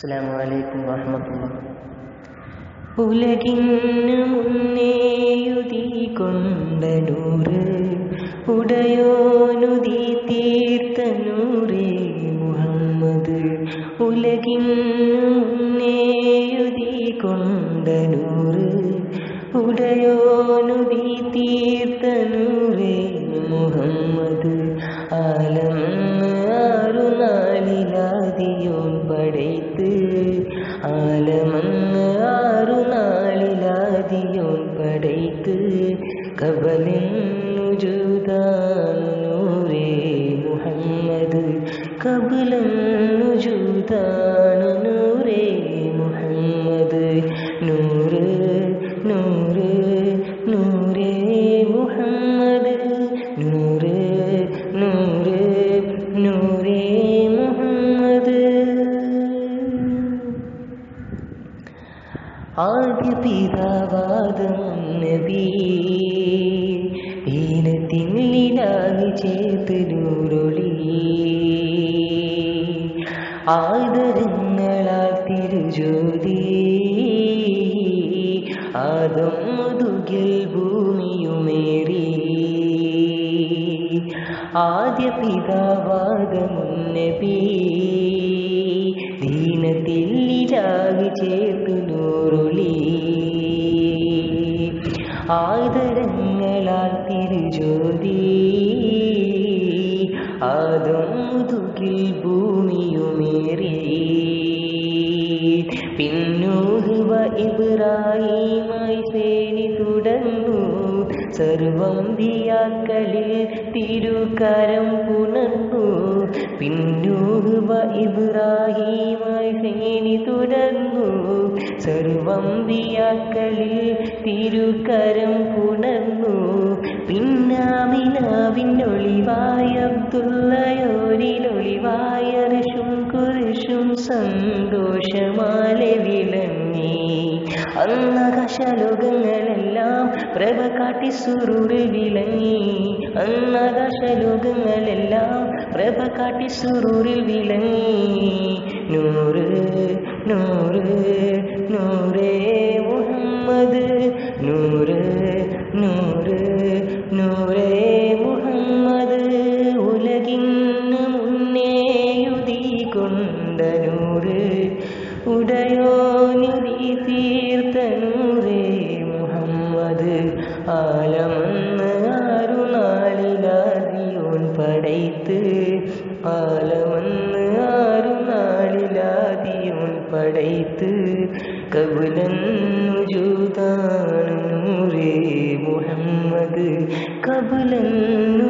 അസ്സലാമു അലൈക്കും വറഹ്മത്തുള്ളാഹി ഉലകിന് മുന്നേയുതി കൊണ്ട നൂറ് ഉടയോനുതി തീർത്ത നൂറേ മുഹമ്മദ്. ഉലകിന് മുന്നേയുതി കൊണ്ട നൂറ് ഉടയോനുതി തീർത്ത നൂറേ മുഹമ്മദ്. നാളിലാദിയോൻ പടയ്ത്ത് കബലെന്നു ജൂതാനു നൂറേ മുഹമ്മദ് കബലെന്നു ജൂതാനു നൂറേ മുഹമ്മദ് നൂറ് നൂറ് നൂറേ മുഹമ്മദ് നൂറ് നൂറ് നൂറേ മുഹമ്മദ് ആദ്യ പിതാവാദം നൂറൊളി ആദരങ്ങളാൽ തിരുജ്യോതി. ആദം മുതുകിൽ ഭൂമിയുമേറി. ആദ്യ പിതാവാദമുന്നബി ദീനത്തില്ലാകി ചേർത്തു നൂറുളി ആദരങ്ങളാൽ തിരുജ്യോതി ആദം മുതുകിൽ ഭൂമിയുമേറി പിന്നൂഹുവ ഇബ്രാഹിമായി സേനി തുടർന്നു സർവം ദിയാക്കളിൽ തിരുകരം പുണർന്നു. പിന്നൂഹുവ ഇബ്രാഹിമായി സേനി തുടർന്നു. സർവം ദിയാക്കളിൽ തിരുകരം പുണർന്നു പിന്നാമിനാവിനൊളിവായ അബ്ദുള്ളയോരിലൊളിവായ ഋഷും കുരിശും സന്തോഷമായി അന്നകശലോകങ്ങളെല്ലാം പ്രഭ കാട്ടി സുരുറിൽ വിളങ്ങി അന്നകശലോകങ്ങളെല്ലാം പ്രഭ കാട്ടി സുരുറിൽ വിളങ്ങി നൂറ് നൂറ് നൂറേ മുഹമ്മദ്. നൂറ് നൂറ് നൂറേ മുഹമ്മദ്. ഉലകിന്ന് മുന്നേയുതി കൊണ്ട നൂറ്. ഉടയോനുതി തീർത്ത നൂറേ മുഹമ്മദ്. ആലമെന്ന് ആറു നാളിലാദിയോൻ പടയ്ത്ത് ആലമെന്ന് ആറു നാളിലാദിയോൻ പടയ്ത്ത് കബുലന്നു ജൂതാനു നൂറേ മുഹമ്മദ് കബുലന്നു